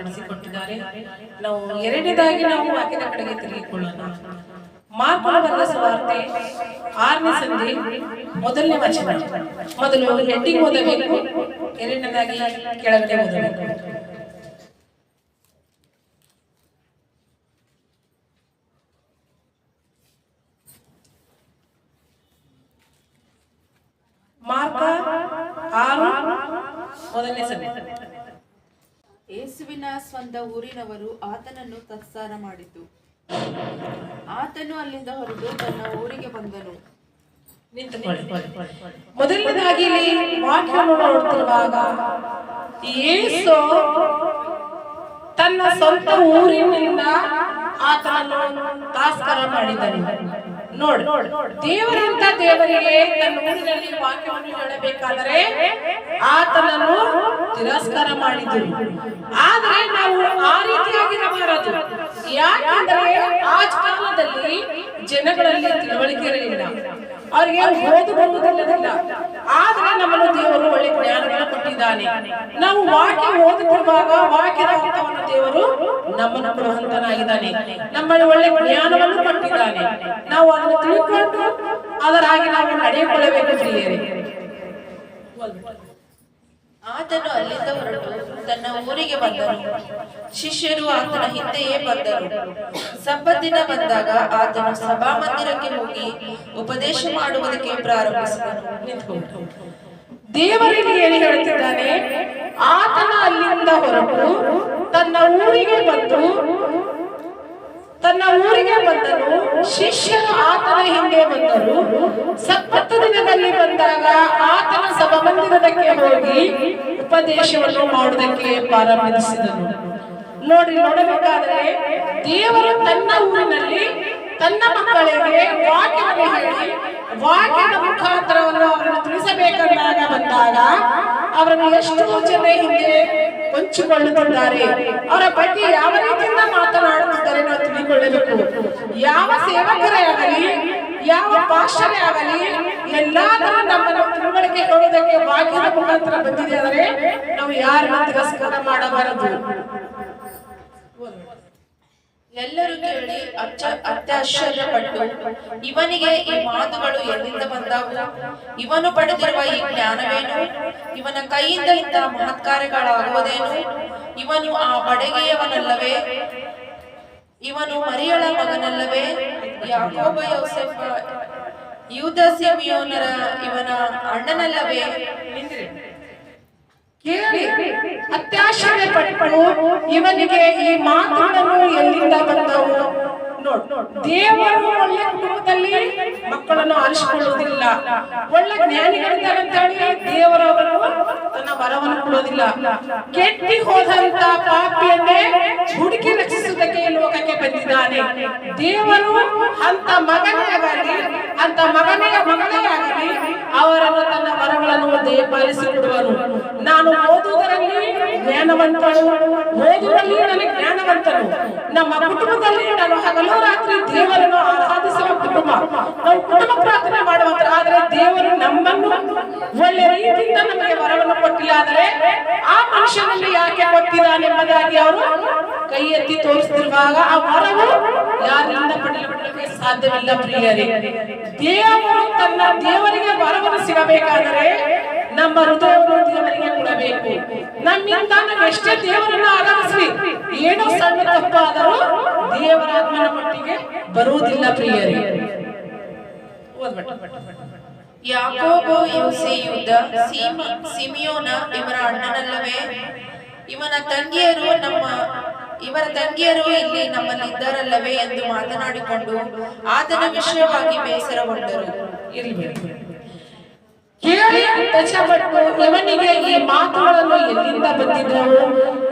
ನಡೆಸಿಕೊಟ್ಟಿದ್ದಾರೆ ನಾವು ಎರಡನೇದಾಗಿ ನಾವು ವಾಕ್ಯದ ಕಡೆಗೆ ತಿರುಗಿಕೊಳ್ಳೋಣ. ಮಾರ್ಪನ ಬರೆದ ಸುವಾರ್ತೆ ಆರನೇ ಸಂಧಿ ಮೊದಲನೇ ವಚನ. ಮೊದಲು ಹೆಡ್ಡಿಂಗ್ ಓದಬೇಕು, ಎರಡನೇದಾಗಿ ಕೆಳಗಡೆ ಓದಬೇಕು. ಮಾರ್ಕ ಆರು, ಮೊದಲನೇ ಸಂಧಿ ಯೇಸುವಿನ ಸ್ವಂತ ಊರಿನವರು ಆತನನ್ನು ತತ್ಸಾರ ಮಾಡಿತು ಆತನು ಅಲ್ಲಿಂದ ಹೊರಟು ತನ್ನ ಊರಿಗೆ ಬಂದನು. ಮೊದಲನೇದಾಗಿ ವಾಕ್ಯವನ್ನು ಯೇಸು ತನ್ನ ಸ್ವಂತ ಊರಿನಿಂದ ಆತನನ್ನು ತಾಸ್ಕರ ಮಾಡಿದನು. ನೋಡ್. ದೇವರಂತ ದೇವರಿಗೆ ತನ್ನ ವಾಕ್ಯವನ್ನು ಹೇಳಬೇಕಾದರೆ ಆತನನ್ನು ತಿರಸ್ಕಾರ ಮಾಡಿದ್ರು ಆದ್ರೆ ನಾವು ಆ ರೀತಿಯಾಗಿರಬಾರದು. ಯಾಕಂದ್ರೆ ಆ ಜನಗಳಲ್ಲಿ ತಿಳುವಳಿಕೆ ಇರಲಿಲ್ಲ. ಅವರಿಗೆ ಓದು ಬರುವುದಿಲ್ಲ ಆದ್ರೆ ನಮ್ಮನ್ನು ದೇವರು ಒಳ್ಳೆ ಜ್ಞಾನವನ್ನು ಕೊಟ್ಟಿದ್ದಾನೆ. ನಾವು ವಾಕ್ಯ ಓದುತ್ತಿರುವಾಗ ವಾಕ್ಯದ ಅರ್ಥವನ್ನು ದೇವರು ನಮ್ಮನ್ನು ಕೊಡುವಂತನಾಗಿದ್ದಾನೆ ನಮ್ಮಲ್ಲಿ ಒಳ್ಳೆ ಜ್ಞಾನವನ್ನು ಕೊಟ್ಟಿದ್ದಾನೆ. ನಾವು ಅದನ್ನು ತಿಳ್ಕೊಂಡು ಅದರಾಗಿ ನಾವು ನಡೆಯಿಕೊಳ್ಳಬೇಕು ಪ್ರಿಯರೇ. ಆತನು ಅಲ್ಲಿಂದ ಹೊರಟು ತನ್ನ ಊರಿಗೆ ಬಂದನು ಶಿಷ್ಯರು ಆತನ ಹಿಂದೆಯೇ ಬಂದರು. ಸಂಪತ್ತಿನ ಬಂದಾಗ ಆತನು ಸಭಾ ಮಂದಿರಕ್ಕೆ ಹೋಗಿ ಉಪದೇಶ ಮಾಡುವುದಕ್ಕೆ ಪ್ರಾರಂಭಿಸಿದನು. ದೇವರಿಗೆ ಏನು ಹೇಳ್ತಿದ್ದಾನೆ? ಆತನ ಅಲ್ಲಿಂದ ಹೊರಟು ತನ್ನ ಊರಿಗೆ ಬಂದು ತನ್ನ ಊರಿಗೆ ಬಂದನು ಶಿಷ್ಯರು ಆತನ ಹಿಂದೆ ಬಂದರು ಸಪ್ಪತ್ತು ದಿನದಲ್ಲಿ ಬಂದಾಗ ಆತನ ಸಭಮಂದಿರದಕ್ಕೆ ಹೋಗಿ ಉಪದೇಶವನ್ನು ಮಾಡುವುದಕ್ಕೆ ಪ್ರಾರಂಭಿಸಿದನು. ನೋಡಿ, ನೋಡಬೇಕಾದ್ರೆ ದೇವರು ತನ್ನ ಊರಿನಲ್ಲಿ ತನ್ನ ಮಕ್ಕಳಿಗೆ ವಾಕ್ಯವನ್ನು ಹೇಳಿ ವಾಕ್ಯದ ಮುಖಾಂತರವನ್ನು ಅವರನ್ನು ತಿಳಿಸಬೇಕಂದಾಗ ಬಂದಾಗ ಅವರನ್ನು ಎಷ್ಟೋ ಜನ ಹಿಂದೆ ಹೊಂಚಿಕೊಳ್ಳುತ್ತಿದ್ದಾರೆ. ಅವರ ಬಗ್ಗೆ ಯಾವ ರೀತಿಯಿಂದ ಮಾತನಾಡುತ್ತಿದ್ದಾರೆ ನಾವು ತಿಳಿದುಕೊಳ್ಳಬೇಕು. ಯಾವ ಸೇವಕರೇ ಆಗಲಿ, ಯಾವ ಭಾಷಣೆ ಆಗಲಿ, ಎಲ್ಲಾದರೂ ನಮ್ಮನ್ನು ತಿಳುವಳಿಕೆ ಕೊಡುವುದಕ್ಕೆ ವಾಕ್ಯದ ಮುಖಾಂತರ ಬಂದಿದೆ ಆದರೆ ನಾವು ಯಾರನ್ನು ತಿರಸ್ಕಾರ ಮಾಡಬಾರದು. ಎಲ್ಲರೂ ಕೇಳಿ ಅಚ್ಚ ಅತ್ಯಾಶ್ಚರ್ಯಪಟ್ಟು, ಇವನಿಗೆ ಈ ಮಾತುಗಳು ಎಲ್ಲಿಂದ ಬಂದವು? ಇವನು ಪಡೆದಿರುವ ಈ ಜ್ಞಾನವೇನು? ಇವನ ಕೈಯಿಂದ ಇಂತಹ ಮಹತ್ಕಾರ್ಯಗಳಾಗುವುದೇನು? ಇವನು ಆ ಬಡಗೆಯವನಲ್ಲವೇ? ಇವನು ಮರಿಯಳ ಮಗನಲ್ಲವೇ? ಯಾಕೋಬ, ಯೋಸೆಫ್, ಯೂದ ಸಿಮಿಯೋನರ ಇವನ ಅಣ್ಣನಲ್ಲವೇ? ಕೇಳಿ ಅತ್ಯಾಶ್ಚರ್ಯ ಇವನಿಗೆ ಈ ಮಾತುಗಳನ್ನು ಎಲ್ಲಿಂದ ಬಂದವು? ನೋಡ್ ದೇವರು ಒಳ್ಳೆ ಕುಟುಂಬದಲ್ಲಿ ಮಕ್ಕಳನ್ನು ಆರಿಸಿಕೊಳ್ಳುವುದಿಲ್ಲ ಒಳ್ಳೆ ಜ್ಞಾನಿಗಳಿದ್ದಾರೆ ಅಂತ ಹೇಳಿ ದೇವರವರು ವರವನ್ನು ಕೊಡೋದಿಲ್ಲ. ಕೆಟ್ಟಿ ಹೋದಂತ ಪಾಪಿಯನ್ನೇ ಹುಡುಕಿ ರಕ್ಷಿಸುವುದಕ್ಕೆ ಲೋಕಕ್ಕೆ ಬಂದಿದ್ದಾನೆ. ದೇವರು ಅಂತ ಮಗನೇ ಅಂತ ಮಗನೇ ಮಗಳೇ ಆಗಲಿ, ಅವರನ್ನು ತನ್ನ ವರಗಳನ್ನು ದಯಪಾಲಿಸಿಕೊಡುವನು ನಾನು ಓದುವುದರಲ್ಲಿ ಜ್ಞಾನವಂತನು ಓದುವಲ್ಲಿ ನನಗೆ ಜ್ಞಾನವಂತನು ನಮ್ಮ ಕುಟುಂಬದಲ್ಲಿ ನಾನು ಹಗಲು ರಾತ್ರಿ ದೇವರನ್ನು ಆರಾಧಿಸುವ ಕುಟುಂಬ. ನಾವು ಕುಟುಂಬ ಪ್ರಾರ್ಥನೆ ಮಾಡುವಂತ, ಆದರೆ ದೇವರು ನಮ್ಮನ್ನು ಒಳ್ಳೆ ರೀತಿಯಿಂದ ನಮಗೆ ವರವನ್ನು ಕೊಟ್ಟಿಲ್ಲ. ಆದರೆ ಆ ಮನುಷ್ಯನಲ್ಲಿ ಯಾಕೆ ಕೊಟ್ಟಿದ್ದಾನೆ ಎಂಬುದಾಗಿ ಅವರು ಕೈ ಎತ್ತಿ ತೋರಿಸ್ತಿರುವಾಗ ಆ ವರವು ಯಾರಿಂದ ಪಡೆಯಲಿಕ್ಕೆ ಸಾಧ್ಯವಿಲ್ಲ ಪ್ರಿಯರೇ. ದೇವರು ತನ್ನ ದೇವರಿಗೆ ವರವನ್ನು ಸಿಗಬೇಕಾದರೆ ನಮ್ಮ ಹೃದಯವನ್ನು ದೇವರಿಗೆ ಕೊಡಬೇಕು. ನಮ್ಮಿಂದ ನಾವು ಎಷ್ಟೇ ದೇವರನ್ನ ಆರಾಧಿಸಿ ಏನೋ ಸಣ್ಣ ತಪ್ಪಾದರೂ ದೇವರಾತ್ಮನ ಮಟ್ಟಿಗೆ ಬರುವುದಿಲ್ಲ ಪ್ರಿಯರೇ. ಯಾಕೋಬು ಯೋಸೆ ಯುದ್ಧ ಸೀಮ, ಸಿಮಿಯೋನ ಇವರ ಅಣ್ಣನಲ್ಲವೇ? ಇವನ ತಂಗಿಯರು ನಮ್ಮ, ಇವರ ತಂಗಿಯರು ಇಲ್ಲಿ ನಮ್ಮಲ್ಲಿದ್ದಾರಲ್ಲವೇ ಎಂದು ಮಾತನಾಡಿಕೊಂಡು ಆತನ ವಿಷಯವಾಗಿ ಬೇಸರಗೊಂಡರು. ಕೇಳಿ ಇವನಿಗೆ ಈ ಮಾತುಗಳನ್ನು ಎಲ್ಲಿಂದ ಬಂದಿದ್ದವು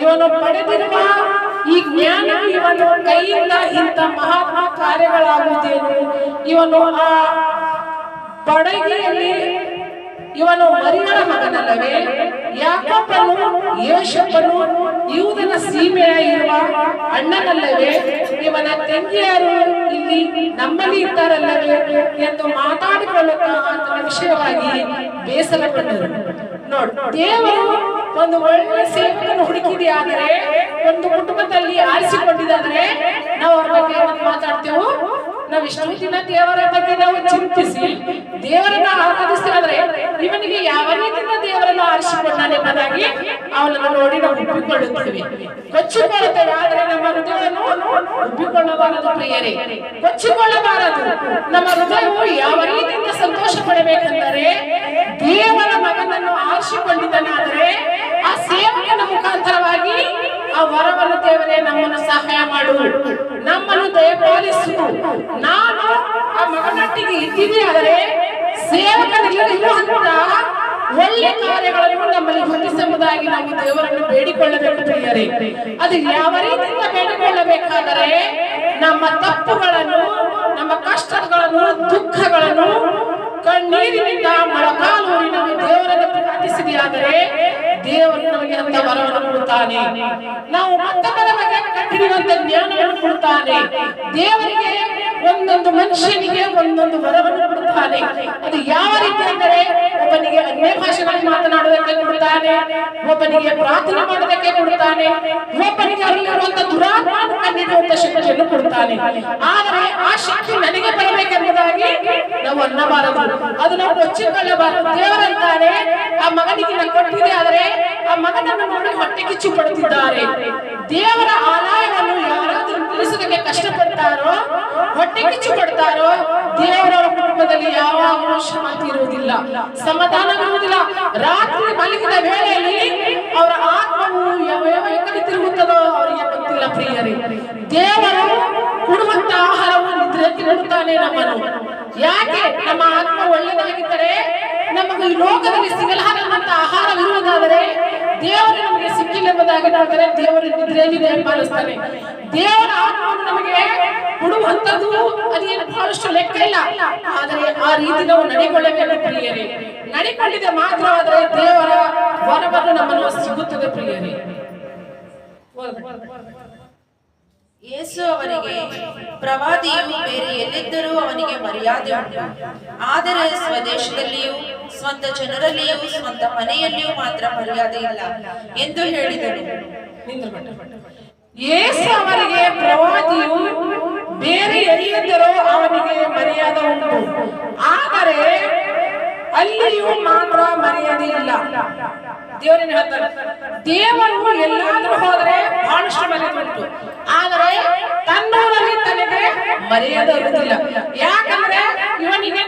ಇವನು ಪಡೆದಿರುವ ಈ ಜ್ಞಾನ ಇವನು ಕೈಯಿಂದ ಇಂಥ ಮಹಾತ್ಮ ಕಾರ್ಯಗಳಾಗುವುದೇನು? ಇವನು ಆ ಬಡಗಿಯಲ್ಲಿ ಇವನು ಮರಿಯಳ ಮಗನಲ್ಲವೇ? ಯಾಕಪ್ಪನು ಯೇಶಪ್ಪನು ಯೂದನ ಸೀಮೆಯ ಇರುವ ಅಣ್ಣನಲ್ಲವೇ? ಇವನ ತಂಗಿಯರು ಇಲ್ಲಿ ನಮ್ಮಲ್ಲಿ ಇದ್ದಾರಲ್ಲವೇ ಎಂದು ಮಾತಾಡಿಕೊಳ್ಳುತ್ತಾ ವಿಷಯವಾಗಿ ಬೇಸರಪಟ್ಟರು. ನೋಡ್, ದೇವರು ಒಂದು ಒಳ್ಳೆ ಹುಡುಕಿದೆ ಆದರೆ ಒಂದು ಕುಟುಂಬದಲ್ಲಿ ಆರಿಸಿಕೊಂಡಿದ್ದಾದ್ರೆ, ನಾವು ಅವ್ರ ಬಗ್ಗೆ ಮಾತಾಡ್ತೇವೆ? ನಾವು ಇಷ್ಟು ದಿನ ದೇವರ ಬಗ್ಗೆ ನಾವು ಚಿಂತಿಸಿ, ದೇವರನ್ನ ಆರಾಧಿಸಿದ್ರೆ ಇವನಿಗೆ ಯಾವ ರೀತಿಯಿಂದ ದೇವರನ್ನ ಆರಿಸಿಕೊಂಡಾನೆ ಎಂಬುದಾಗಿ ಅವನನ್ನು ನೋಡಿ ನಾವು ಒಪ್ಪಿಕೊಳ್ಳುತ್ತೇವೆ. ಕೊಚ್ಚಿಕೊಳ್ಳುತ್ತೇವೆ, ಆದರೆ ನಮ್ಮ ಹೃದಯವನ್ನು ಒಪ್ಪಿಕೊಳ್ಳಬಾರದು ಪ್ರಿಯರೇ. ಕೊಚ್ಚಿಕೊಳ್ಳಬಾರದು. ನಮ್ಮ ಹೃದಯವು ಯಾವ ರೀತಿಯಿಂದ ಸಂತೋಷ ಪಡಬೇಕೆಂದರೆ ದೇವರ ಮಗನನ್ನು ಆರಿಸಿಕೊಂಡಿದ್ದನಾದರೆ ಆ ಸೇವಕನ ಮುಖಾಂತರವಾಗಿ ಆ ವರವನ್ನು ದೇವರೇ ನಮ್ಮನ್ನು ಸಹಾಯ ಮಾಡು. ನಮ್ಮನ್ನು ದಯಪಾಲಿಸು. ನಾನು ಆ ಮಗನೊಟ್ಟಿಗೆ ಇದ್ದೀನಿ ಆದರೆ ಸೇವಕನಿಲ್ಲದಿರುವಂತ ಒಳ್ಳೆ ಕಾರ್ಯಗಳನ್ನು ನಮ್ಮಲ್ಲಿ ಹೊಂದಿಸುವುದಾಗಿ ನಾವು ದೇವರನ್ನು ಬೇಡಿಕೊಳ್ಳಬೇಕು ಪ್ರಿಯರೇ. ಅದು ಯಾವ ರೀತಿಯಿಂದ ಬೇಡಿಕೊಳ್ಳಬೇಕಾದರೆ ನಮ್ಮ ತಪ್ಪುಗಳನ್ನು ನಮ್ಮ ಕಷ್ಟಗಳನ್ನು, ದುಃಖಗಳನ್ನು ಕಣ್ಣೀರಿನಿಂದ ಮೊಳಕಾಲೂರಿ ನಾವು ದೇವರನ್ನು ಪ್ರಾರ್ಥಿಸಿದೆಯಾದರೆ ದೇವರು ನಮಗೆ ಅಂತ ವರವನ್ನು ಕೊಡುತ್ತಾನೆ. ನಾವು ಮತ್ತೊಬ್ಬರ ಬಗ್ಗೆ ಕಟ್ಟಿರುವಂತ ಜ್ಞಾನವನ್ನು ಕೊಡುತ್ತಾನೆ. ದೇವರಿಗೆ ಒಂದೊಂದು ಮನುಷ್ಯನಿಗೆ ಒಂದೊಂದು ವರವನ್ನು ಕೊಡುತ್ತಾನೆ. ಅದು ಯಾವ ರೀತಿ ಅಂದರೆ ಒಬ್ಬನಿಗೆ ಅನ್ಯ ಕೊಡುತ್ತಾನೆ ಒಬ್ಬನಿಗೆ ಪ್ರಾರ್ಥನೆ ಮಾಡುವುದಕ್ಕೆ ಕೊಡ್ತಾನೆ, ಒಬ್ಬನಿಗೆ ಅಲ್ಲಿರುವಂತ ದುರಾತ್ಮವನ್ನು ಕಂಡಿರುವಂತ ಶಕ್ತಿಯನ್ನು ಕೊಡುತ್ತಾನೆ ಆದರೆ ಆ ಶಕ್ತಿ ನನಗೆ ಬರಬೇಕೆಂಬುದಾಗಿ ನಾವು ಅನ್ನಬಾರದು. ಅದು ನಾವು ಕೊಚ್ಚಿಕೊಳ್ಳಬಾರದು ದೇವರಂತಾನೆ ಆ ಮಗನಿಗೆ ನಾನು ಕೊಟ್ಟಿದೆ, ಆದರೆ ಆ ಮಗನನ್ನು ನೋಡಿ ಹೊಟ್ಟೆ ಕಿಚ್ಚು ಪಡುತ್ತಿದ್ದಾರೆ. ದೇವರ ಆಲಯವನ್ನು ಯಾರಾದರೂ ತಿಳಿಸೋದಕ್ಕೆ ಕಷ್ಟಪಡ್ತಾರೋ, ಹೊಟ್ಟೆ ಕಿಚ್ಚು ಪಡ್ತಾರೋ ದೇವರ ಕುಟುಂಬದಲ್ಲಿ ಯಾವ ಶಾಂತಿ ಇರುವುದಿಲ್ಲ, ಸಮಾಧಾನವಿರುವುದಿಲ್ಲ. ರಾತ್ರಿ ಮಲಗಿದ ವೇಳೆಯಲ್ಲಿ ಅವರ ಆತ್ಮವು ಯಾವ ತಿರುಗುತ್ತದೋ ಅವರಿಗೆ ಗೊತ್ತಿಲ್ಲ ಪ್ರಿಯರೇ. ದೇವರು ಕೊಡುವಂತ ಆಹಾರವು ನಿದ್ರೆಗೆ ನೀಡುತ್ತಾನೆ ನಮ್ಮನ್ನು. ಯಾಕೆ? ನಮ್ಮ ಆತ್ಮ ಒಳ್ಳೆಯದಾಗಿದ್ದರೆ, ನಮಗೆ ಈ ಲೋಕದಲ್ಲಿ ಸಿಗಲಾರದಂತ ಆಹಾರವಿರುವುದಾದರೆ ದೇವರು ನಮಗೆ ಸಿಕ್ಕಿಲ್ಲ ಎಂಬುದಾಗಿದ್ದರೆ ದೇವರು ನಿದ್ರೆಯಲ್ಲಿ ಪಾಲಿಸ್ತಾನೆ ದೇವರ ಆತ್ಮವನ್ನು ನಮಗೆ ಕೊಡುವಂತದ್ದು ಅದೇನು ಬಹಳಷ್ಟು ಲೆಕ್ಕ ಇಲ್ಲ. ಆದರೆ ಆ ರೀತಿ ನಾವು ನಡೆಕೊಳ್ಳಬೇಕು ಪ್ರಿಯರೇ. ನಡೆಕೊಂಡಿದೆ ಮಾತ್ರವಾದರೆ ದೇವರ ವರವನ್ನು ನಮ್ಮನ್ನು ಸಿಗುತ್ತದೆ ಪ್ರಿಯರೇ. ಯೇಸು ಅವರಿಗೆ ಪ್ರವಾದಿಯು ಬೇರೆ ಎಲ್ಲಿದ್ದರೂ ಅವನಿಗೆ ಮರ್ಯಾದೆ ಉಂಟು. ಆದರೆ ಸ್ವದೇಶದಲ್ಲಿಯೂ ಸ್ವಂತ ಜನರಲ್ಲಿಯೂ ಸ್ವಂತ ಮನೆಯಲ್ಲಿಯೂ ಮಾತ್ರ ಮರ್ಯಾದೆ ಇಲ್ಲ ಎಂದು ಹೇಳಿದರು ಯೇಸು ಅವರಿಗೆ ಪ್ರವಾದಿಯು ಬೇರೆ ಎಲ್ಲಿದ್ದರೂ ಅವನಿಗೆ ಮರ್ಯಾದೆ ಉಂಟು. ಆದರೆ ಅಲ್ಲಿಯೂ ಮಾತ್ರ ಮರ್ಯಾದೆ ಇಲ್ಲ. ದೇವರಿನ ಹೇಳ್ತಾರೆ, ದೇವರು ಎಲ್ಲಾದ್ರೂ ಹೋದರೆ ಬಹಳಷ್ಟು ಮರ್ಯಾದೆ ಉಂಟು. ಆದರೆ ತನ್ನೂರಲ್ಲಿ ತನಗೆ ಮರ್ಯಾದೆ ಇರುವುದಿಲ್ಲ. ಯಾಕಂದ್ರೆ ಇವನಿಗೆ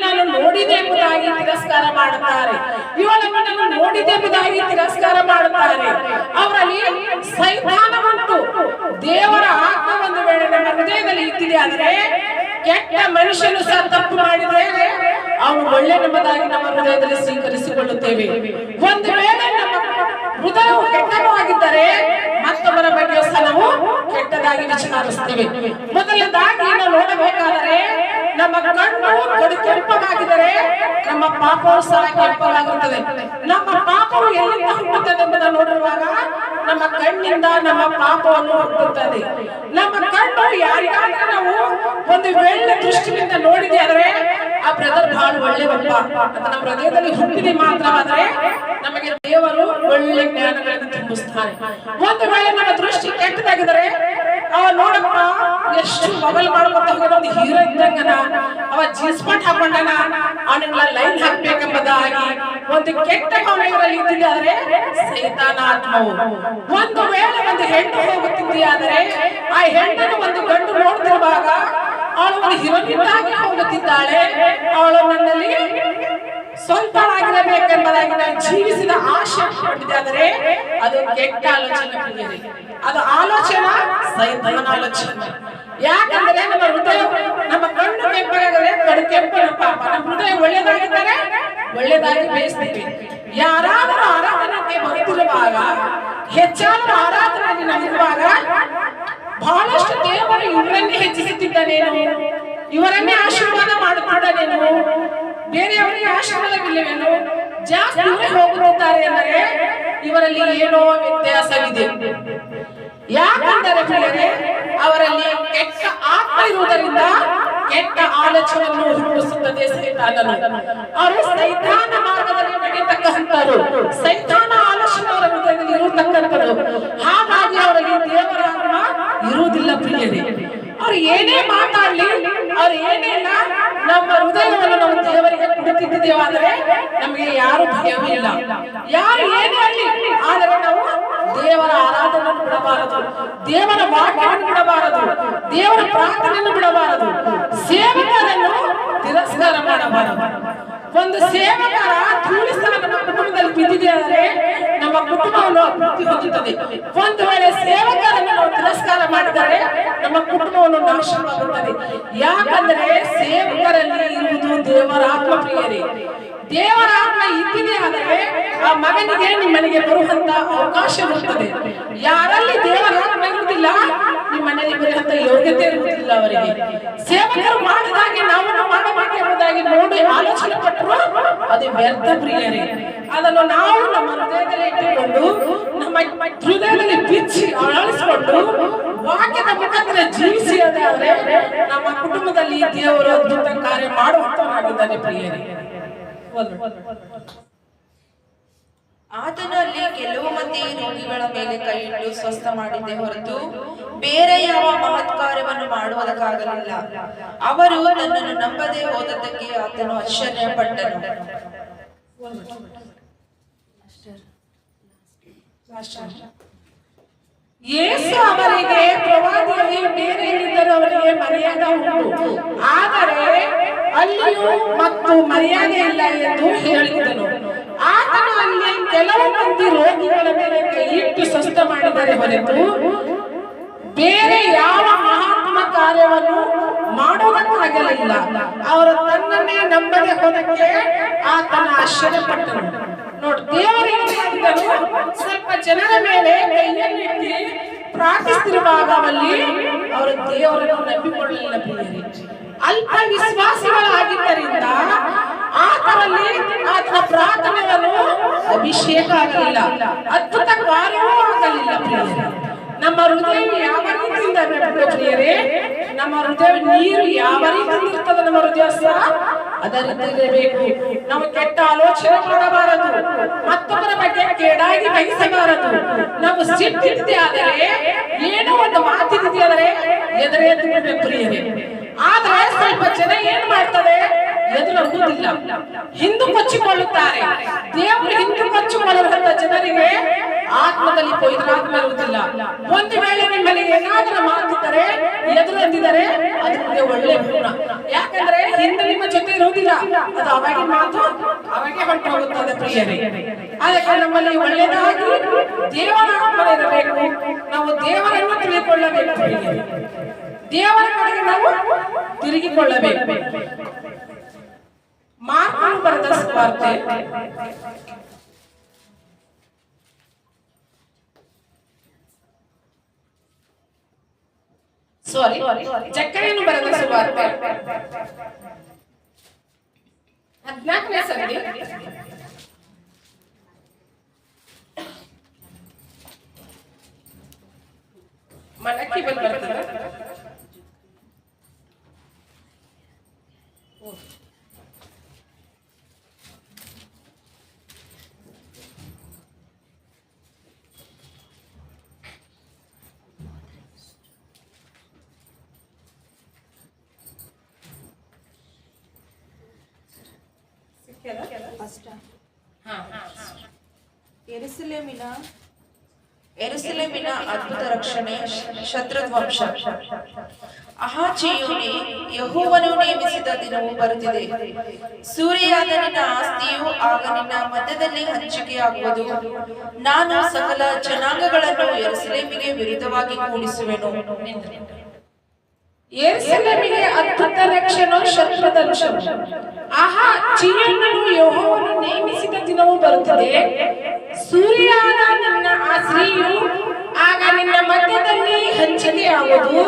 ನಾನು ನೋಡಿದೆ ಎಂಬುದಾಗಿ ತಿರಸ್ಕಾರ ಮಾಡುತ್ತಾರೆ. ಇವನನ್ನು ನಾನು ನೋಡಿದೆ ಎಂಬುದಾಗಿ ತಿರಸ್ಕಾರ ಮಾಡುತ್ತಾರೆ. ಅವರಲ್ಲಿ ಸೈತಾನ ಉಂಟು ದೇವರ ಆತ್ಮ ಒಂದು ವೇಳೆ ನಮ್ಮ ಹೃದಯದಲ್ಲಿ ಇದ್ದಿದೆ ಆದರೆ ಕೆಟ್ಟ ಮನುಷ್ಯನು ಸಹ ತಪ್ಪು ಮಾಡಿದರೆ ಅವನು ಒಳ್ಳೆ ನಮ್ಮ ಹೃದಯದಲ್ಲಿ ಸ್ವೀಕರಿಸಿಕೊಳ್ಳುತ್ತೇವೆ. ಒಂದು ವೇಳೆ ನಮ್ಮ ಹೃದಯವು ಕೆಟ್ಟವಾಗಿದ್ದರೆ ಮತ್ತೊಬ್ಬರ ಬಗ್ಗೆ ಸಹ ನಾವು ಕೆಟ್ಟದಾಗಿ ವಿಚಾರಿಸ್ತೇವೆ ಮೊದಲನೇದಾಗಿ ನಾವು ನೋಡಬೇಕಾದರೆ ನಮ್ಮ ಕಣ್ಣು ಕಡು ನಮ್ಮ ಪಾಪವು ಸಹ ಕೆಂಪಗಾಗುತ್ತದೆ ನಮ್ಮ ಪಾಪವು ಎಲ್ಲಿಂದ ಹುಟ್ಟುತ್ತದೆ ಎಂಬುದನ್ನು ನೋಡಿರುವಾಗ ನಮ್ಮ ಕಣ್ಣಿಂದ ನಮ್ಮ ಪಾಪವನ್ನು ಹುಟ್ಟುತ್ತದೆ. ನಮ್ಮ ಕಣ್ಣು ಯಾರಿಗಾದ್ರೂ ನಾವು ಒಂದು ವೇಳೆ ದೃಷ್ಟಿಯಿಂದ ನೋಡಿದೆ ಆದರೆ ಆ ಬ್ರದರ್ ಬಹಳ ಒಳ್ಳೆಯವಪ್ಪ. ಅಂತ ನಮ್ಮ ಹೃದಯದಲ್ಲಿ ಹುಟ್ಟಿದೆ ಮಾತ್ರವಾದರೆ ನಮಗೆ ದೇವರು ಒಳ್ಳೆ ಜ್ಞಾನಗಳನ್ನು ತುಂಬಿಸ್ತಾರೆ ಒಂದು ವೇಳೆ ನಮ್ಮ ದೃಷ್ಟಿ ಕೆಟ್ಟದಾಗಿದ್ರೆ ಅವ ನೋಡಪ್ಪ, ಎಷ್ಟು ಮೊಬೈಲ್ ಮಾಡ್ಕೊತ ಒಂದು ಹೀರೋ ಇದ್ದಂಗನ, ಅವ ಜೀಸ್ಪಾಟ್ ಹಾಕೊಂಡನ ಅವನಿಗೆಲ್ಲ ಲೈನ್ ಹಾಕ್ಬೇಕೆಂಬುದಾಗಿ ಒಂದು ಕೆಟ್ಟ ಭಾವನೆಗಳಲ್ಲಿ ಇದ್ದಿದ್ದಾದ್ರೆ ಆದರೆ ಸೈತಾನ ಆತ್ಮವು. ಒಂದು ವೇಳೆ ಒಂದು ಹೆಣ್ಣು ಹೋಗುತ್ತಿದ್ದೆ ಆದರೆ ಆ ಹೆಣ್ಣನ್ನು ಒಂದು ಗಂಡು ನೋಡ್ತಿರುವಾಗ ಅವಳು ಒಂದು ಹಿರೋನಿನ್ನಾಗಿ ಹೋಗುತ್ತಿದ್ದಾಳೆ. ಅವಳು ನನ್ನಲ್ಲಿ ಸ್ವಂತವಾಗಿರಬೇಕೆಂಬುದಾಗಿ ನಾನು ಜೀವಿಸಿದ ಆಶೆ ಆದರೆ ಅದು ಕೆಟ್ಟ ಆಲೋಚನೆ. ಅದು ಆಲೋಚನಾ ಆಲೋಚನೆ ಯಾಕಂದ್ರೆ ನಮ್ಮ ಹೃದಯ, ನಮ್ಮ ಕಣ್ಣು ಕೆಂಪಾಗದೆ ಕಡು ಕೆಂಪನ ಪಾಪ ನಮ್ಮ ಹೃದಯ ಒಳ್ಳೆದಾಗಿದ್ದರೆ ಒಳ್ಳೆದಾಗಿ ಬೇಯಿಸ್ತೀವಿ. ಯಾರಾದರೂ ಆರಾಧನೆಗೆ ಬರುತ್ತಿರುವಾಗ ಹೆಚ್ಚಾದರೂ ಆರಾಧನೆಯಲ್ಲಿ ನಾವಿರುವಾಗ ಬಹಳಷ್ಟು ದೇವರು ಇವರನ್ನೇ ಹೆಚ್ಚಿಸುತ್ತಿದ್ದಾನೇನು ಇವರನ್ನೇ ಆಶೀರ್ವಾದ ಮಾಡುತ್ತಿದ್ದಾನೇನು ಬೇರೆಯವರಿಗೆ ಆಶೀರ್ವಾದವಿಲ್ಲವೇನು? ಜಾಸ್ತಿ ಹೋಗುತ್ತಿದ್ದಾರೆ ಅಂದರೆ ಇವರಲ್ಲಿ ಏನೋ ವ್ಯತ್ಯಾಸವಿದೆ. ಯಾಕೆಂದರೆ ಪ್ರಿಯರೇ ಅವರಲ್ಲಿ ಕೆಟ್ಟ ಆತ್ಮ ಇರುವುದರಿಂದ ಕೆಟ್ಟ ಆಲೋಚನೆಯನ್ನು ಹುಟ್ಟಿಸುತ್ತದೆ ಸೈತಾನನು. ಅವರು ಸೈತಾನ ಮಾರ್ಗದಲ್ಲಿ ನಡೆಯತಕ್ಕಂಥವರು. ಸೈತಾನ ಆಲೋಚನೆ ಅವರ ಹೃದಯದಲ್ಲಿ ಶತ್ರುಗಳು ಹಾಗಾಗಿ ಅವರಲ್ಲಿ ದೇವರ ಆತ್ಮ ಇರುವುದಿಲ್ಲ ಪ್ರಿಯರೇ. ಅವ್ರು ಏನೇ ಮಾತಾಡ್ಲಿ ಅವ್ರು ಏನೇನ ನಮ್ಮ ಹೃದಯವನ್ನು ನಾವು ದೇವರಿಗೆ ಕೊಡುತ್ತಿದ್ದೇವಾದ್ರೆ ನಮಗೆ ಯಾರು ಭಯವಿಲ್ಲ ಯಾರು ಏನೇ ಆಗಲಿ ಆದರೆ ನಾವು ದೇವರ ಆರಾಧನೆ ಬಿಡಬಾರದು. ದೇವರ ವಾಕ್ಯವನ್ನು ಬಿಡಬಾರದು. ದೇವರ ಪ್ರಾರ್ಥನೆಯನ್ನು ಬಿಡಬಾರದು. ಸೇವಕರನ್ನು ತಿರಸ್ಕಾರ ಮಾಡಬಾರದು. ಒಂದು ಸೇವಕರ ಧೂಳಿಸ್ತಾನ ಕುಟುಂಬದಲ್ಲಿ ಬಿದ್ದಿದೆ ಆದರೆ ನಮ್ಮ ಕುಟುಂಬವನ್ನು ಅಭಿವೃದ್ಧಿ ಹೊಂದುತ್ತದೆ ಒಂದು ವೇಳೆ ಸೇವಕರನ್ನು ನಾವು ತಿರಸ್ಕಾರ ಮಾಡಿದರೆ ನಮ್ಮ ಕುಟುಂಬವನ್ನು ನಾಶವಾಗುತ್ತದೆ ಯಾಕಂದರೆ ಸೇವಕರಲ್ಲಿ ಇರುವುದು ದೇವರ ಆತ್ಮ ಪ್ರಿಯರೇ ದೇವರ ಆತ್ಮ ಇದ್ದಿದೆ ಆದರೆ ಆ ಮಗನಿಗೆ ನಿಮ್ಮ ಮನೆಗೆ ಬರುವಂತ ಅವಕಾಶ ಇರುತ್ತದೆ. ಯಾರಲ್ಲಿ ದೇವರ ಆತ್ಮ ಇರುವುದಿಲ್ಲ ಮನೆಯಲ್ಲಿ ಬರುವಂತ ಯೋಗ್ಯತೆ ಇರುವುದಿಲ್ಲ ಅವರಿಗೆ. ಸೇವಕರು ಮಾಡಿದಾಗೆ ನಾವು ಮಾಡಬೇಕು ಎಂಬುದಾಗಿ ನೋಡಿ ಆಲೋಚನೆ ಪಟ್ಟರು ಅದು ವ್ಯರ್ಥ ಪ್ರಿಯರೇ. ಅದನ್ನು ನಾವು ನಮ್ಮ ಹೃದಯದಲ್ಲಿ ಇಟ್ಟುಕೊಂಡು, ನಮ್ಮ ಹೃದಯದಲ್ಲಿ ಬಿಚ್ಚಿ ಅಳವಡಿಸಿಕೊಂಡು, ವಾಕ್ಯದ ಮುಖಾಂತರ ಜೀವಿಸಿ ಅದಾದ್ರೆ ನಮ್ಮ ಕುಟುಂಬದಲ್ಲಿ ದೇವರು ಅದ್ಭುತ ಕಾರ್ಯ ಮಾಡುವಂತವರಾಗಿದ್ದಾನೆ ಪ್ರಿಯರೇ. ಆತನು ಅಲ್ಲಿ ಕೆಲವು ಮಂದಿ ರೋಗಿಗಳ ಮೇಲೆ ಕೈ ಇಟ್ಟು ಸ್ವಸ್ಥ ಮಾಡಿದ್ದೆ ಹೊರತು ಬೇರೆ ಯಾವ ಮಹತ್ ಕಾರ್ಯವನ್ನು ಮಾಡುವುದಕ್ಕಾಗಲಿಲ್ಲ. ಅವರು ನನ್ನನ್ನು ನಂಬದೆ ಹೋದದ್ದಕ್ಕೆ ಆತನು ಆಶ್ಚರ್ಯಪಟ್ಟನು. ಯೇಸು ಅವರಿಗೆ ಪ್ರವಾದಿಯಲ್ಲಿ ಬೇರೆ ಅವರಿಗೆ ಮರ್ಯಾದೆ ಉಂಟು. ಆದರೆ ಅಲ್ಲಿಯೂ ಮತ್ತು ಮರ್ಯಾದೆ ಇಲ್ಲ ಎಂದು ಹೇಳಿದನು. ಆತನು ಅಲ್ಲಿ ಕೆಲವು ಮಂದಿ ರೋಗಿಗಳ ಮೇಲೆ ಇಟ್ಟು ಸ್ವಸ್ಥ ಮಾಡಿದರೆ ಹೊರತು ಬೇರೆ ಯಾವ ಮಹಾತ್ಮ ಕಾರ್ಯವನ್ನು ಮಾಡುವುದಕ್ಕಾಗಲಿಲ್ಲ. ಅವರು ತನ್ನನ್ನೇ ನಂಬದೆ ಹೋದಕ್ಕೆ ಆತನ ಆಶ್ಚರ್ಯಪಟ್ಟನು ನೋಡಿ, ದೇವರು ಏನ್ ಸ್ವಲ್ಪ ಜನರ ಮೇಲೆ ಕೈ ಪ್ರಾರ್ಥಿಸ್ತಿರುವಾಗ ಅಲ್ಲಿ ಅವರು ದೇವರನ್ನು ನಂಬಿಕೊಳ್ಳಲಿಲ್ಲ ಪ್ರಿಯರೇ. ಅಲ್ಪ ವಿಶ್ವಾಸಿಗಳಾಗಿದ್ದರಿಂದ ಆತರಲ್ಲಿ ಆತನ ಪ್ರಾರ್ಥನೆಯನ್ನು ಅಭಿಷೇಕ ಆಗಲಿಲ್ಲ ಅದ್ಭುತ ಕಾರ್ಯವೂ ಆಗಲಿಲ್ಲ ನಮ್ಮ ಹೃದಯ ಯಾವ ರೀತಿಯಿಂದ ಪ್ರಿಯರೇ? ನಮ್ಮ ಹೃದಯ ನೀರು ಯಾವ ರೀತಿ ಇರ್ತದೆ ನಮ್ಮ ಹೃದಯ ಸಹ? ಅದೇ ರೀತಿ ಇರಬೇಕು ನಾವು ಕೆಟ್ಟ ಆಲೋಚನೆ ಮಾಡಬಾರದು. ಮತ್ತೊಬ್ಬರ ಬಗ್ಗೆ ಕೇಡಾಗಿ ಬಯಸಬಾರದು. ನಾವು ಸಿಟ್ಟಿದ್ದೆ ಆದರೆ ಏನೋ ಒಂದು ಮಾತಿದ್ದೆ ಆದರೆ ಎದುರು ಪ್ರಿಯರೇ. ಆದ್ರೆ ಸ್ವಲ್ಪ ಜನ ಏನ್ ಮಾಡ್ತಾರೆ ಹಿಂದೂ ಹಿಂದು ಕೊಚ್ಚಿಕೊಳ್ಳುತ್ತಾರೆ. ದೇವರು ಹಿಂದು ಕೊಚ್ಚಿಕೊಳ್ಳುವಂತ ಜನರಿಗೆ ಆತ್ಮದಲ್ಲಿ ಪವಿತ್ರಾತ್ಮ ಇರುವುದಿಲ್ಲ ಒಂದು ವೇಳೆ ನಿಮ್ಮಲ್ಲಿ ಏನಾದರೂ ಎದುರೆಂದಿದರೆ ಅದು ನಿಮಗೆ ಒಳ್ಳೆ ಗುಣ. ಯಾಕಂದ್ರೆ ಹಿಂದೆ ನಿಮ್ಮ ಜೊತೆ ಇರುವುದಿಲ್ಲ. ಅದು ಅವಾಗಿನ ಮಾತು ಅವಾಗೆ ಹೊಂಟು ಹೋಗುತ್ತದೆ ಪ್ರಿಯರೇ. ಅದಕ್ಕೆ ನಮ್ಮಲ್ಲಿ ಒಳ್ಳೆಯದಾಗಿ ದೇವರ ಇರಬೇಕು ನಾವು ದೇವರನ್ನು ತಿಳಿದುಕೊಳ್ಳಬೇಕು ಪ್ರಿಯರೇ. ದೇವರ ಕಡೆಗೆ ನಾವು ತಿರುಗಿಕೊಳ್ಳಬೇಕು. ಮಾರ್ಕನು ಬರೆದ ಸ್ಪರ್ಧೆ. ಸಾರಿ ಜಕ್ಕಯ್ಯನು ಬರೆದ ಸುವಾರ್ತೆ ಹದಿನಾಲ್ಕನೇ ಸಂಧಿ. ಮನಕ್ಕಿ ಬಂದು ಬರ್ತದೆ. ಹಾ. ಎರುಸಲೇಮಿನ ಎರುಸಲೇಮಿನ ಅದ್ಭುತ ರಕ್ಷಣೆ ಶತ್ರುಧ್ವಂಸ. ಅಹಾಚಿಯುನಿ ಯಹೋವನು ನೇಮಿಸಿದ ದಿನವು ಬರುತ್ತಿದೆ. ಸೂರ್ಯಾದ ನಿನ್ನ ಆಸ್ತಿಯು ಆಗ ನಿನ್ನ ಮಧ್ಯದಲ್ಲಿ ಹಂಚಿಕೆಯಾಗುವುದು. ನಾನು ಸಕಲ ಜನಾಂಗಗಳನ್ನು ಎರುಸಲೇಮಿಗೆ ವಿರುದ್ಧವಾಗಿ ಕೂಡಿಸುವೆನು. ಯೆರೂಸಲೇಮಿಗೆ ಅದ್ಭುತ ರಕ್ಷಣೆ ಶತ್ರುದಂಶವು ಆಹಾ, ಚೀಯನನ್ನು ಯೆಹೋವನು ನೇಮಿಸಿದ ದಿನವು ಬರುತ್ತದೆ. ಸೂರ್ಯಾದ ನನ್ನ ಆಶ್ರಿಯು ಆಗ ನಿನ್ನ ಮಧ್ಯದಲ್ಲಿ ಹಂಚಿಕೆಯಾಗುವುದು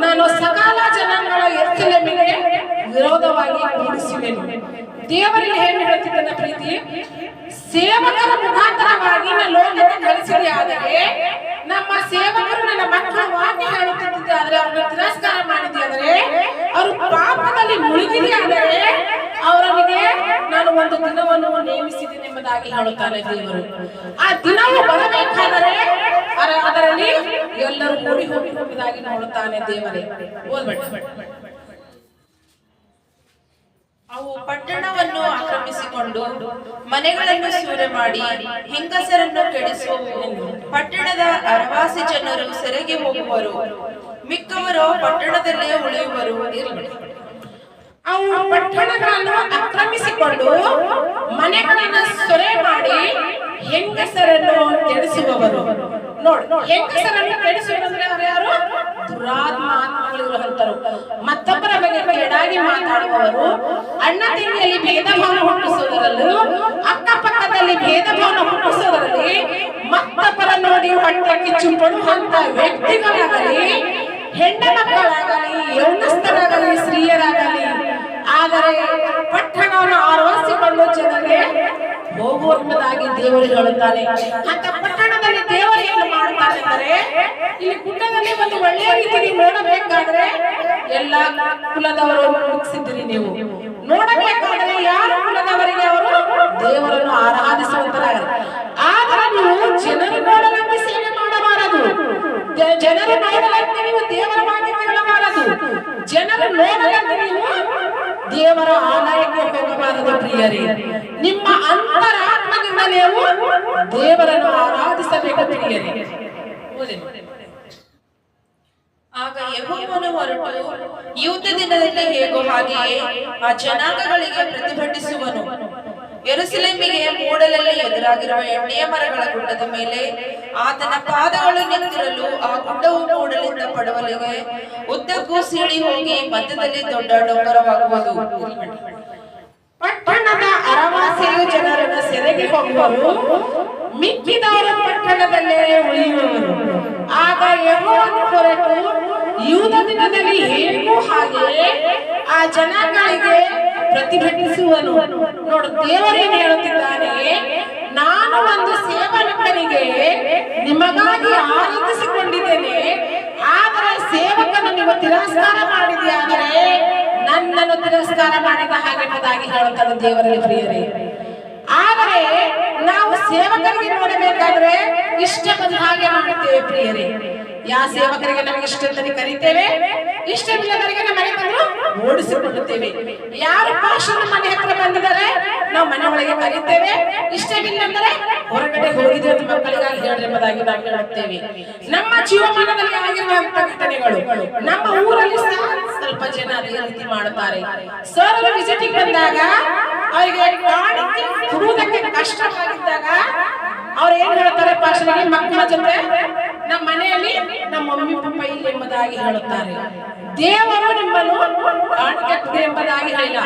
ನಾನು ಸಕಾಲ ಜನಾಂಗಗಳ ಯೆರೂಸಲೇಮಿಗೆ ವಿರೋಧವಾಗಿ ಕೂಡಿಸುವೆನು. ದೇವರಿಗೆ ಏನು ಹೇಳ್ತಿದ್ದನ ಪ್ರೀತಿ? ಸೇವಕರ ಮುಖಾಂತರವಾಗಿ ಲೋಕಕ್ಕೆ ಕಳಿಸಿದೆ ಆದರೆ ನಮ್ಮ ಸೇವಕರು ನನ್ನ ಮಕ್ಕಳು ವಾಕ್ಯ ಹೇಳುತ್ತಿದ್ದೆ ಆದರೆ ಅವರನ್ನು ತಿರಸ್ಕಾರ ಮಾಡಿದೆ ಆದರೆ ಅವರು ಪಾಪದಲ್ಲಿ ಮುಳುಗಿದೆ ಆದರೆ ಅವರಿಗೆ ನಾನು ಒಂದು ದಿನವನ್ನು ನೇಮಿಸಿದ್ದೇನೆ ಎಂಬುದಾಗಿ ಹೇಳುತ್ತಾರೆ ದೇವರು. ಆ ದಿನವು ಬರಬೇಕಾದರೆ ಅದರಲ್ಲಿ ಎಲ್ಲರೂ ಕೂಡಿ ಹೋಗಿ ಹೋಗಿದಾಗಿ ನೋಡುತ್ತಾನೆ ದೇವರೇ. ಓದ್ಬೇಡಿ. ಅವು ಪಟ್ಟಣವನ್ನು ಆಕ್ರಮಿಸಿಕೊಂಡು ಮನೆಗಳನ್ನು ಸೂರೆ ಮಾಡಿ ಹೆಂಗಸರನ್ನು ಕೆಡಿಸುವವು ಪಟ್ಟಣದ ಅರವಾಸಿ ಜನರು ಸೆರೆಗೆ ಹೋಗುವರು. ಮಿಕ್ಕವರು ಪಟ್ಟಣದಲ್ಲೇ ಉಳಿಯುವರು. ಅವು ಪಟ್ಟಣಗಳನ್ನು ಆಕ್ರಮಿಸಿಕೊಂಡು ಮನೆಗಳನ್ನು ಸೊರೆ ಮಾಡಿ ಹೆಂಗಸರನ್ನು ಕೆಡಿಸುವವರು. ನೋಡ್ ಹೆಂಗಸರನ್ನು ಕೆಡಿಸುವುದಂದ್ರೆ ಅವ್ರು ಯಾರು? ಮತ್ತೊಬ್ಬರ ಬಗ್ಗೆ ಕೆಡಾಗಿ ಮಾತಾಡುವವರು ಅಣ್ಣ ತಿಂಡಿಯಲ್ಲಿ ಭೇದ ಭಾವ ಹುಟ್ಟಿಸುವುದರಲ್ಲೂ ಅಕ್ಕಪಕ್ಕದಲ್ಲಿ ಭೇದ ಭಾವ ಹುಟ್ಟಿಸುವುದರಲ್ಲಿ ಮತ್ತೊಬ್ಬರ ನೋಡಿ ಹೊಟ್ಟೆ ಕಿಚ್ಚುಪಡುವಂತ ವ್ಯಕ್ತಿಗಳಾಗಲಿ ಹೆಣ್ಣ ಮಕ್ಕಳಾಗಲಿ ಯೌನಸ್ಥರಾಗಲಿ ಸ್ತ್ರೀಯರಾಗಲಿ ಆದರೆ ಪಟ್ಟಣವನ್ನು ಆರೋಸಿಕೊಂಡು ಜನರಿಗೆ ಹೋಗುವಂಬುದಾಗಿ ದೇವರು ಹೇಳುತ್ತಾನೆ. ಅಂತ ಪಟ್ಟಣದಲ್ಲಿ ದೇವರು ಏನು ಮಾಡುತ್ತಾರೆ ಅಂದರೆ, ಇಲ್ಲಿ ಗುಡ್ಡದಲ್ಲಿ ಒಂದು ಒಳ್ಳೆಯ ರೀತಿಯಲ್ಲಿ ನೋಡಬೇಕಾದ್ರೆ ಎಲ್ಲ ಕುಲದವರು ಮುಗಿಸಿದ್ದೀರಿ ನೀವು. ನೋಡಬೇಕಾದ್ರೆ ಯಾರ ಕುಲದವರಿಗೆ ಅವರು ದೇವರನ್ನು ಆರಾಧಿಸುವಂತರಾಗರು ಆದರೆ ನೀವು ಜನರು ನೋಡಲಂತೆ ಸೇವೆ ಮಾಡಬಾರದು. ಜನರು ನೋಡಲಂತೆ ನೀವು ದೇವರ ಮಾಡಿ ಹೇಳಬಾರದು ಜನರು ನೋಡಲಂತೆ ದೇವರ ಆಲಯಕ್ಕೆ ಹೋಗಬಾರದು ಪ್ರಿಯರೇ. ನಿಮ್ಮ ಅಂತರಾತ್ಮದಿಂದ ನೀವು ದೇವರನ್ನು ಆರಾಧಿಸಬೇಕು ಪ್ರಿಯರೇ. ಆಗ ಯಹೋವನು ಹೊರಟು ಯುದ್ಧ ದಿನದಲ್ಲಿ ಹೇಗೋ ಹಾಗೆಯೇ ಆ ಜನಾಂಗಗಳಿಗೆ ಪ್ರತಿಭಟಿಸುವನು. ಯೆರೂಸಲೇಮಿಗೆ ಮೂಡಲಲ್ಲಿ ಎದುರಾಗಿರುವ ಎಣ್ಣೆಯ ಮರಗಳ ಗುಡ್ಡದ ಮೇಲೆ ಆತನ ಪಾದಗಳು ನಿಂತಿರಲು ಆ ಗುಡ್ಡವು ಮೂಡಲಿಂದ ಪಡವಲಿಗೆ ಉದ್ದಕ್ಕೂ ಸೀಳಿ ಹೋಗಿ ಮಧ್ಯದಲ್ಲಿ ದೊಡ್ಡ ಡೊಂಗರವಾಗುವುದು. ಪಟ್ಟಣದ ಅರವಾಸಿಯು ಜನರನ್ನು ಸೆರೆಗೆ ಹೋಗುವರು. ಮಿಕ್ಕಿದವರು ಪಟ್ಟಣದಲ್ಲೇ ಉಳಿಯುವರು. ಆಗ ಯೆಹೋವನು ಹೊರಟು ಯೂದ ದಿನದಲ್ಲಿ ಹೇಗೂ ಹಾಗೆ ಆ ಜನಗಳಿಗೆ ಪ್ರತಿಭಟಿಸುವನು. ನೋಡು ದೇವರೇನು ಹೇಳುತ್ತಿದ್ದಾನೆ? ನಾನು ಒಂದು ಸೇವಕನಿಗೆ ನಿಮಗಾಗಿ ಆನಂದಿಸಿಕೊಂಡಿದ್ದೇನೆ ಆದರೆ ಸೇವಕನು ನೀವು ತಿರಸ್ಕಾರ ಮಾಡಿದೆಯಾದರೆ ನನ್ನನ್ನು ತಿರಸ್ಕಾರ ಮಾಡಿದ ಹಾಗೆ ಎಂಬುದಾಗಿ ಹೇಳುತ್ತದೆ ದೇವರಲ್ಲಿ ಪ್ರಿಯರೇ. ಆದರೆ ನಾವು ಸೇವಕರಿಗೆ ನೋಡಬೇಕಾದ್ರೆ ಇಷ್ಟ ಬಂದ ಹಾಗೆ ಮಾಡುತ್ತೇವೆ ಪ್ರಿಯರೇ. ಯಾವ ಸೇವಕರಿಗೆ ನಮಗೆ ಇಷ್ಟದಲ್ಲಿ ಕರಿತೇವೆ? ಇಷ್ಟವಿಲ್ಲದವರಿಗೆ ನಮ್ಮ ಮನೆ ಬಂದು ಓಡಿಸಿಕೊಳ್ಳುತ್ತೇವೆ. ಯಾರು ಪಾಶನ ಮನೆ ಹತ್ರ ಬಂದಿದ್ದಾರೆ, ನಾವು ಮನೆ ಒಳಗೆ ಕರೀತೇವೆ ಇಷ್ಟವಿಲ್ಲ ಅಂದರೆ ಹೊರಗಡೆ ಹೋಗಿದೆ ಅಂತ ಮಕ್ಕಳಿಗಾಗಿ ಹೇಳ್ರಿ ಎಂಬುದಾಗಿ ನಾವು ಹೇಳುತ್ತೇವೆ ನಮ್ಮ ಜೀವಮಾನದಲ್ಲಿ ಆಗಿರುವಂತಹ ಘಟನೆಗಳು, ನಮ್ಮ ಊರಲ್ಲಿ ಸಹ ಸ್ವಲ್ಪ ಜನ ಅದೇ ರೀತಿ ಮಾಡುತ್ತಾರೆ. ಸರ್ ವಿಸಿಟಿಂಗ್ ಬಂದಾಗ, ಅವರಿಗೆ ಕಾಣಿಕೆ ಕಷ್ಟವಾಗಿದ್ದಾಗ ಅವ್ರು ಏನ್ ಹೇಳ್ತಾರೆ? ಪಾಶನಿಗೆ ಮಕ್ಕಳ ಜೊತೆ? ನಮ್ಮ ಮನೆಯಲ್ಲಿ ನಮ್ಮ ಮಮ್ಮಿ, ಪಪ್ಪ ಇಲ್ಲ ಎಂಬುದಾಗಿ ಹೇಳುತ್ತಾರೆ. ದೇವರು ನಿಮ್ಮನ್ನು ಕಾಣಿಕೆ ಎಂಬುದಾಗಿ ಹೇಳಿಲ್ಲ.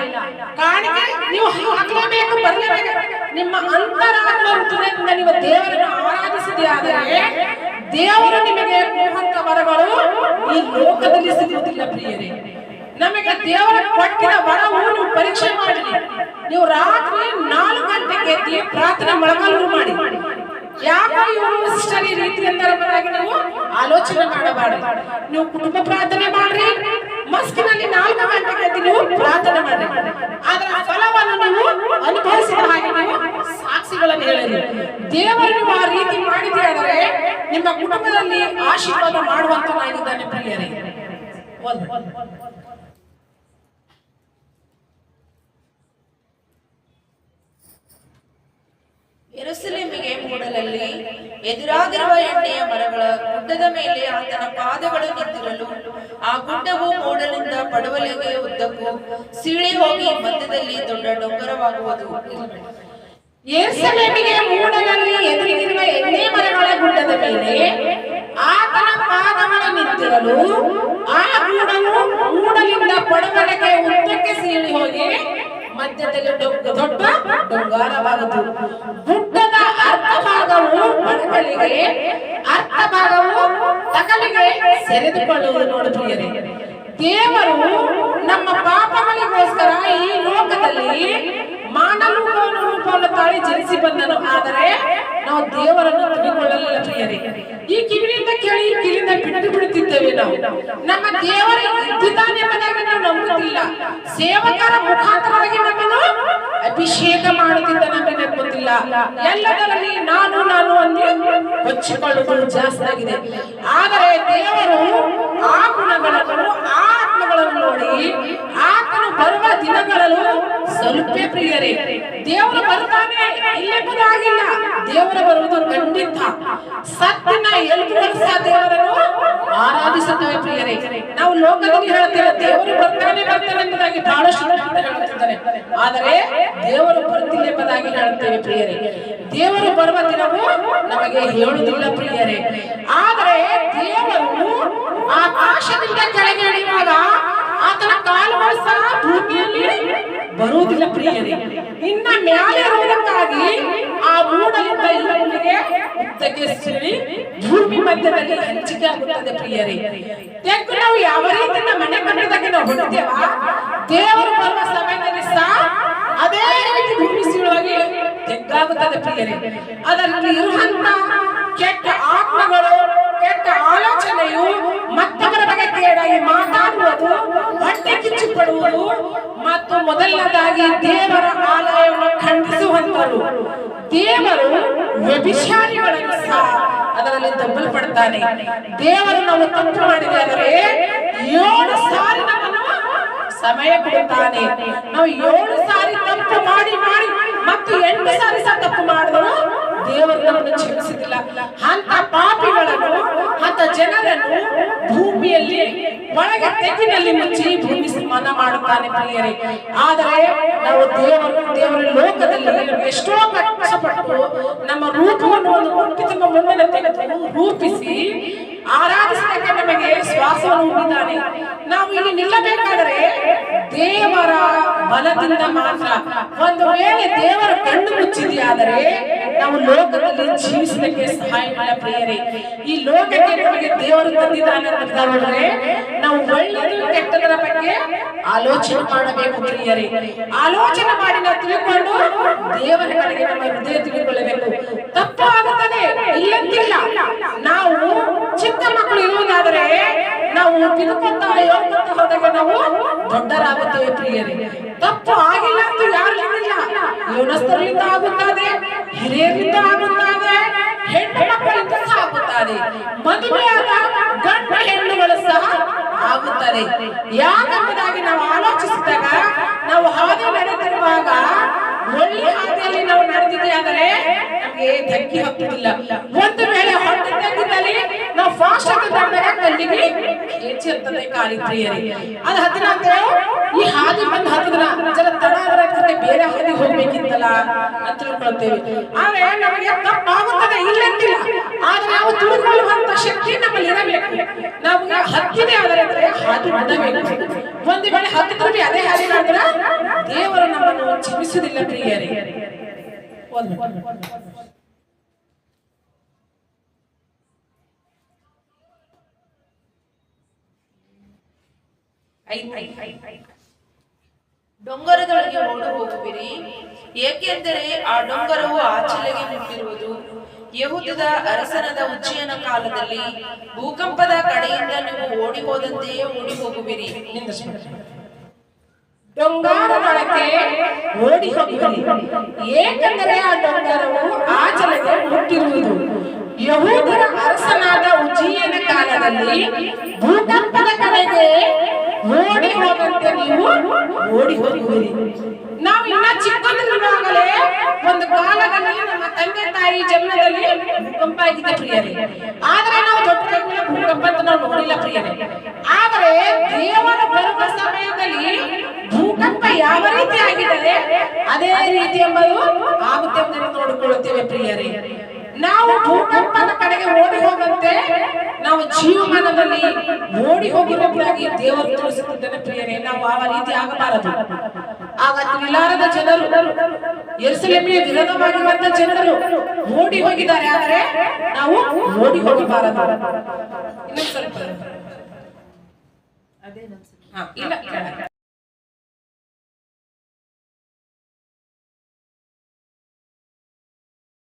ಕಾಣಿಕೆ ನೀವು ಹಾಕಲೇಬೇಕು, ಬರಲೇಬೇಕು. ನಿಮ್ಮ ಅಂತರಾತ್ಮ ಹೃದಯದಿಂದ ನೀವು ದೇವರನ್ನು ಆರಾಧಿಸಿದೆಯಾದರೆ ದೇವರು ನಿಮಗೆ ಕೊಡುವಂತ ವರಗಳು ಈ ಲೋಕದಲ್ಲಿ ಸಿಗುವುದಿಲ್ಲ, ಪ್ರಿಯರೇ. ನಮಗೆ ದೇವರ ಕೊಟ್ಟಿನ ನೀವು ಪರೀಕ್ಷೆ ಮಾಡಿ ನೀವು ರಾತ್ರಿ ನಾಲ್ಕು ಗಂಟೆಗೆ ಎದ್ದು ಪ್ರಾರ್ಥನೆ ಮೊಳಗಲ್ಲು ಮಾಡಿ. ಯಾಕೋ ಇವರು ಸಿಸ್ಟರ್ ಈ ರೀತಿಯಿಂದ ನೀವು ಆಲೋಚನೆ ಮಾಡಬಾರದು. ನೀವು ಕುಟುಂಬ ಪ್ರಾರ್ಥನೆ ಮಾಡ್ರಿ. ಮಸ್ಕಿನಲ್ಲಿ ನಾಲ್ಕು ಗಂಟೆಗೆ ನೀವು ಪ್ರಾರ್ಥನೆ ಮಾಡಿ ಅದರ ಫಲವನ್ನು ನೀವು ಅನುಭವಿಸಿದ ಹಾಗೆ ನೀವು ಸಾಕ್ಷಿಗಳನ್ನು ಹೇಳಿರಿ ದೇವರು ನೀವು ಆ ರೀತಿ ಮಾಡಿದ್ರೆ ಆದರೆ ನಿಮ್ಮ ಕುಟುಂಬದಲ್ಲಿ ಆಶೀರ್ವಾದ ಮಾಡುವಂತನಾಗಿದ್ದಾನೆ ಪ್ರಿಯರೇ. ಒಂದು ಯೆರೂಸಲೇಮಿಗೆ ಮೂಡಲಲ್ಲಿ ಎದುರಾಗಿರುವ ಎಣ್ಣೆಯ ಮರಗಳ ಗುಡ್ಡದ ಮೇಲೆ ಆತನ ಪಾದಗಳು ನಿಂತಿರಲು ಆ ಗುಡ್ಡವು ಮೂಡಲಿಂದ ಪಡವಲಿಗೆ ಉದ್ದಕ್ಕೂ ಸೀಳಿ ಹೋಗಿ ಮಧ್ಯದಲ್ಲಿ ದೊಡ್ಡ ಡೊಂಗರವಾಗುವುದು. ಯೆರೂಸಲೇಮಿಗೆ ಮೂಡಲಲ್ಲಿ ಎದುರಿಗಿರುವ ಎಣ್ಣೆ ಮರಗಳ ಗುಡ್ಡದ ಮೇಲೆ ಆತನ ಪಾದಗಳು ನಿಂತಿರಲು ಆ ಗುಡ್ಡವು ಮೂಡಲಿಂದ ಪಡವಲಿಗೆ ಉದ್ದಕ್ಕೆ ಸೀಳಿ ಹೋಗಿ ಮಧ್ಯದಲ್ಲಿ ದೊಡ್ಡ ಡೊಂಗಾರವಾಗುವುದು ಗುಡ್ಡದ ಅರ್ಧ ಭಾಗವು ಬಡಗಳಿಗೆ ಅರ್ಧ ಭಾಗವು ತಗಲಿಗೆ ಸೆರೆದುಕೊಳ್ಳುವುದು ನೋಡುತ್ತೀರಿ ದೇವರು ನಮ್ಮ ಪಾಪಗಳಿಗೋಸ್ಕರ ಈ ಲೋಕದಲ್ಲಿ ಮಾನವ ರೂಪವನ್ನು ತಾಳಿ ಜನಿಸಿ ಬಂದನು. ಆದರೆ ನಾವು ದೇವರನ್ನು ತಿಳಿದುಕೊಳ್ಳಲಿಲ್ಲ ಪ್ರಿಯರೇ. ಈ ಕಿವಿನಿಂದ ಕೇಳಿ ಕಿವಿಯಿಂದ ಬಿಟ್ಟು ಬಿಡುತ್ತಿದ್ದೇವೆ ನಾವು. ನಮ್ಮ ದೇವರ ಇದ್ದಿದ್ದಾನೆ ಎಂಬುದಾಗಿ ನಾವು ನಂಬುತ್ತಿಲ್ಲ ಸೇವಕರ ಮುಖಾಂತರವಾಗಿ ನಮ್ಮನ್ನು ಅಭಿಷೇಕ ಮಾಡುತ್ತಿದ್ದ ನಮಗೆ ನೆನಪುತ್ತಿಲ್ಲ ಎಲ್ಲದರಲ್ಲಿ ನಾನು ನಾನು ಅಂದ್ರೆ ಹೊಚ್ಚಿಕೊಳ್ಳುವುದು ಜಾಸ್ತಿ ಆಗಿದೆ. ಆದರೆ ದೇವರು ಆ ಗುಣಗಳನ್ನು ಆತ್ಮಗಳನ್ನು ನೋಡಿ, ಆತನು ಬರುವ ದಿನಗಳಲ್ಲೂ ಸ್ವಲ್ಪ ಪ್ರಿಯರೇ, ದೇವರು ಬರ್ತಾನೆ ಇಲ್ಲೆಂಬುದಾಗಿಲ್ಲ ದೇವರು ಬರುವುದು ಖಂಡಿತ. ಸತ್ತಿನ ಎಲ್ಲಿ ದೇವರನ್ನು ಆರಾಧಿಸುತ್ತವೆ ಪ್ರಿಯರೇ. ನಾವು ಲೋಕದಲ್ಲಿ ಹೇಳ್ತೇವೆ ದೇವರು ಬರ್ತಾನೆ ಬರ್ತಾನೆ ಎಂಬುದಾಗಿ ಬಹಳಷ್ಟು ಜನ ಹೇಳುತ್ತಿದ್ದಾರೆ. ಆದರೆ ದೇವರು ಬರ್ತಿಲ್ಲ ಎಂಬುದಾಗಿ ಹೇಳುತ್ತೇವೆ ಪ್ರಿಯರೇ. ದೇವರು ಬರುವ ದಿನವೂ ನಮಗೆ ಹೇಳುವುದಿಲ್ಲ ಪ್ರಿಯರೇ. ಆದರೆ ದೇವರು ಆಕಾಶದಿಂದ ಕೆಳಗೆ ಇಳಿಯುವಾಗ ಆತನ ಕಾಲುಗಳು ಸಹ ಭೂಮಿಯಲ್ಲಿ ಬರುವುದಿಲ್ಲ ಪ್ರಿಯರೇ. ಇನ್ನ ಮ್ಯಾಲೆ ಇರುವುದಕ್ಕಾಗಿ ಆ ಮೂಡಲಿಂದ ಇಲ್ಲಿಗೆ ಭೂಮಿ ಮಧ್ಯದಲ್ಲಿ ಹಂಚಿಕೆ ಆಗುತ್ತದೆ ಪ್ರಿಯರೇ. ತೆಗ್ಗು ನಾವು ಯಾವ ರೀತಿ ನಮ್ಮ ಮನೆ ಮನೆದಾಗಿ ನಾವು ಹೊಡಿತೇವ ದೇವರು ಬರುವ ಸಮಯದಲ್ಲಿ ಸಹ ಅದೇ ರೀತಿ ಭೂಮಿ ಸೀಳುವಾಗಿ ತೆಗ್ಗಾಗುತ್ತದೆ ಪ್ರಿಯರೇ. ಅದರಲ್ಲಿ ಇರುವಂತ ಕೆಟ್ಟ ಆತ್ಮಗಳು, ಕೆಟ್ಟ ಆಲೋಚನೆಯು ಮತ್ತೊಬ್ಬರ ಬಗ್ಗೆ ಕೇಳಾಗಿ ಮಾತಾಡುವುದು ಹೊಟ್ಟೆ ಕಿಚ್ಚು ಪಡುವುದು ಮತ್ತು ಮೊದಲನೇದಾಗಿ ದೇವರ ಆಲಯವನ್ನು ಖಂಡಿಸುವಂತರು ದೇವರು ವ್ಯಭಿಚಾರಿಗಳನ್ನು ಸಹ ಅದರಲ್ಲಿ ದಬ್ಬಲ್ಪಡ್ತಾನೆ ದೇವರು ನಾವು ತಪ್ಪು ಮಾಡಿದೆ ಅಂದರೆ ಏಳು ಸಾರಿ ಸಮಯ ಕೊಡುತ್ತಾನೆ ನಾವು ಏಳು ಸಾರಿ ತಪ್ಪು ಮಾಡಿ ಮಾಡಿ, ಮತ್ತು ಎಂಟು ಸಾರಿ ಸಹ ತಪ್ಪು ಮಾಡಿದ್ರು ದೇವರು ನಮ್ಮನ್ನು ಕ್ಷಮಿಸಿದಿಲ್ಲ. ಅಂತ ಪಾಪಿಗಳನ್ನು ಅಂತ ಜನರನ್ನು ಭೂಮಿಯಲ್ಲಿ, ಒಳಗೆ ತೆಗಿನಲ್ಲಿ ಮುಚ್ಚಿ ಭೂಮಿ ಸ್ನಾನ ಮಾಡುತ್ತಾನೆ ಪ್ರಿಯರೇ. ಆದರೆ ನಾವು ದೇವರು, ದೇವರ ಲೋಕದಲ್ಲಿ ಎಷ್ಟೋ ಕಷ್ಟಪಟ್ಟು ನಮ್ಮ ರೂಪವನ್ನು ಒಂದು ಮುಂದೆ ತೆಗೆದು ರೂಪಿಸಿ ಆರಾಧಿಸಲಿಕ್ಕೆ ನಮಗೆ ಶ್ವಾಸವನ್ನು ಉಂಟಿದ್ದಾನೆ ನಾವು ಇಲ್ಲಿ ನಿಲ್ಲಬೇಕಾದರೆ ದೇವರ ಬಲದಿಂದ ಮಾತ್ರ. ಒಂದು ವೇಳೆ ದೇವರ ಕಣ್ಣು ಮುಚ್ಚಿದೆಯಾದರೆ ನಾವು ಲೋಕದಲ್ಲಿ ಜೀವಿಸಲಿಕ್ಕೆ ಸಹಾಯ ಮಾಡ ಪ್ರಿಯರೇ. ಈ ಲೋಕಕ್ಕೆ ನಮಗೆ ದೇವರು ತಂದಿದ್ದಾನೆ ಅಂತಂದ್ರೆ ನಾವು ಒಳ್ಳೆಯದು ಕೆಟ್ಟದರ ಬಗ್ಗೆ ಆಲೋಚನೆ ಮಾಡಬೇಕು ಪ್ರಿಯರೇ. ಆಲೋಚನೆ ಮಾಡಿ ನಾವು ತಿಳ್ಕೊಂಡು ದೇವರ ಕಡೆಗೆ ನಮ್ಮ ಹೃದಯ ತಿಳ್ಕೊಳ್ಳಬೇಕು ತಪ್ಪು ಆಗುತ್ತದೆ ಇಲ್ಲಂತಿಲ್ಲ ನಾವು ಚಿಕ್ಕ ಮಕ್ಕಳು ಇರುವುದಾದರೆ ನಾವು ತಿಳ್ಕೊಂತ ಹೇಳ್ಕೊಂತ ಹೋದಾಗ ನಾವು ದೊಡ್ಡರಾಗುತ್ತೇವೆ ಪ್ರಿಯರೇ. ತಪ್ಪು ಆಗಿಲ್ಲ ಅಂತ ಯಾರು ಹೇಳಿಲ್ಲ. ಯೌನಸ್ಥರಿಂದ ಆಗುತ್ತದೆ ಹಿರಿಯರಿಂದ ಆಗುತ್ತದೆ ಹೆಣ್ಣು ಮಕ್ಕಳಿಂದ ಸಹ ಆಗುತ್ತದೆ ಮದುವೆಯಾದ ಗಂಡ ಹೆಣ್ಣುಗಳು ಸಹ ಆಗುತ್ತದೆ ಯಾಕೆಂಬುದಾಗಿ ನಾವು ಆಲೋಚಿಸಿದಾಗ, ನಾವು ಹಾದಿ ನಡೆದಿರುವಾಗ ಒಳ್ಳೆ ಹಾದಿಯಲ್ಲಿ ನಾವು ನಡೆದಿದ್ದೆ ಆದರೆ ನಮಗೆ ಧಕ್ಕಿ ಹತ್ತುವುದಿಲ್ಲ ಒಂದು ವೇಳೆ ಹೊಟ್ಟೆ ತಗ್ಗಿದ್ದಲ್ಲಿ ನಾವು ಫಾಸ್ಟ್ ಆಗಿ ಬಂದಾಗ ಕಲ್ಲಿಗೆ ಹೆಚ್ಚು ಇರ್ತದೆ ಅದು ಅದು ಹತ್ತಿರ ಈ ಹಾದಿ ಬಂದು ಹತ್ತಿದ್ರ ಜನ ತಡ ಬೇರೆ ಹಾದಿ ಹೋಗ್ಬೇಕಿತ್ತಲ್ಲ ಅಂತ ತಿಳ್ಕೊಳ್ತೇವೆ. ಆದ್ರೆ ನಮಗೆ ತಪ್ಪಾಗುತ್ತದೆ ಇಲ್ಲಂತಿಲ್ಲ. ಆದ್ರೆ ನಾವು ತಿಳ್ಕೊಳ್ಳುವಂತ ಶಕ್ತಿ ನಮ್ಮಲ್ಲಿ ಇರಬೇಕು. ನಮ್ಗೆ ಹತ್ತಿದೆ ಆದರೆ ಹಾದಿ ಬಿಡಬೇಕು. ಒಂದು ವೇಳೆ ಹತ್ತಿದ್ರೆ ಅದೇ ಹಾದಿ ಮಾಡಿದ್ರೆ ದೇವರು ನಮ್ಮನ್ನು ಕ್ಷಮಿಸುವುದಿಲ್ಲ ಡೊಂಗರದೊಳಗೆ ಓಡಿ ಹೋಗುವಿರಿ. ಏಕೆಂದರೆ ಆ ಡೊಂಗರವು ಆಚಲೆಗೆ ಮುಟ್ಟಿರುವುದು ಯಹುದದ ಅರಸನದ ಉಜ್ಜಯನ ಕಾಲದಲ್ಲಿ ಭೂಕಂಪದ ಕಡೆಯಿಂದ ನೀವು ಓಡಿ ಹೋದಂತೆಯೇ ಓಡಿ ಹೋಗುವಿರಿ. ಡೊಂಗಾರದೊಳಗೆ ಓಡಿ ಹೋಗಿ ಏಕೆಂದರೆ ಆ ಡೊಂಗಾರವು ಆಚಲೆಗೆ ಹುಟ್ಟಿರುವುದು. ಯಹೂದರ ಅರಸನಾದ ಉಜ್ಜೀಯನ ಕಾಲದಲ್ಲಿ ಭೂಕಂಪದ ಕಡೆಗೆ ಓಡಿ ಹೋದಂತೆ ನೀವು ಓಡಿ ಹೋಗುವಿರಿ. ನಾವು ಇನ್ನ ಚಿಕ್ಕಂದಿರುವಾಗಲೇ ಒಂದು ಕಾಲದಲ್ಲಿ ನಮ್ಮ ತಂದೆ ತಾಯಿ ಜನ್ಮದಲ್ಲಿ ಭೂಕಂಪ ಆಗಿದೆ ಪ್ರಿಯರೇ. ಆದ್ರೆ ನಾವು ದೊಡ್ಡ ಭೂಕಂಪ ಅಂತ ನಾವು ನೋಡಿಲ್ಲ ಪ್ರಿಯರೇ. ಬರುವ ಸಮಯದಲ್ಲಿ ಭೂಕಂಪ ಯಾವ ರೀತಿ ಆಗಿದೆ ಅದೇ ರೀತಿ ಎಂಬುದು ಆಗುತ್ತೆ ನೋಡಿಕೊಳ್ಳುತ್ತೇವೆ ಪ್ರಿಯರೇ. ನಾವು ಭೂಕಂಪದ ಕಡೆಗೆ ಓಡಿ ಹೋಗಂತೆ ನಾವು ಜೀವಮಾನದಲ್ಲಿ ಓಡಿ ಹೋಗಿರೋದಾಗಿ ದೇವರು ತಿಳಿಸುತ್ತಿದ್ದಾನೆ ಪ್ರಿಯರೇ. ನಾವು ಆ ರೀತಿ ಆಗಬಾರದು? ಆಗ ನಿಲಾರದ ಜನರು ಎರುಸಲೇಮಿಗೆ ವಿರೋಧವಾಗಿರುವಂತ ಜನರು ಓಡಿ ಹೋಗಿದ್ದಾರೆ. ಆದರೆ ನಾವು ಓಡಿ ಹೋಗಬಾರದು. ಇನ್ನೊಂದು ಹಾ, ಇಲ್ಲ ಕೇಳ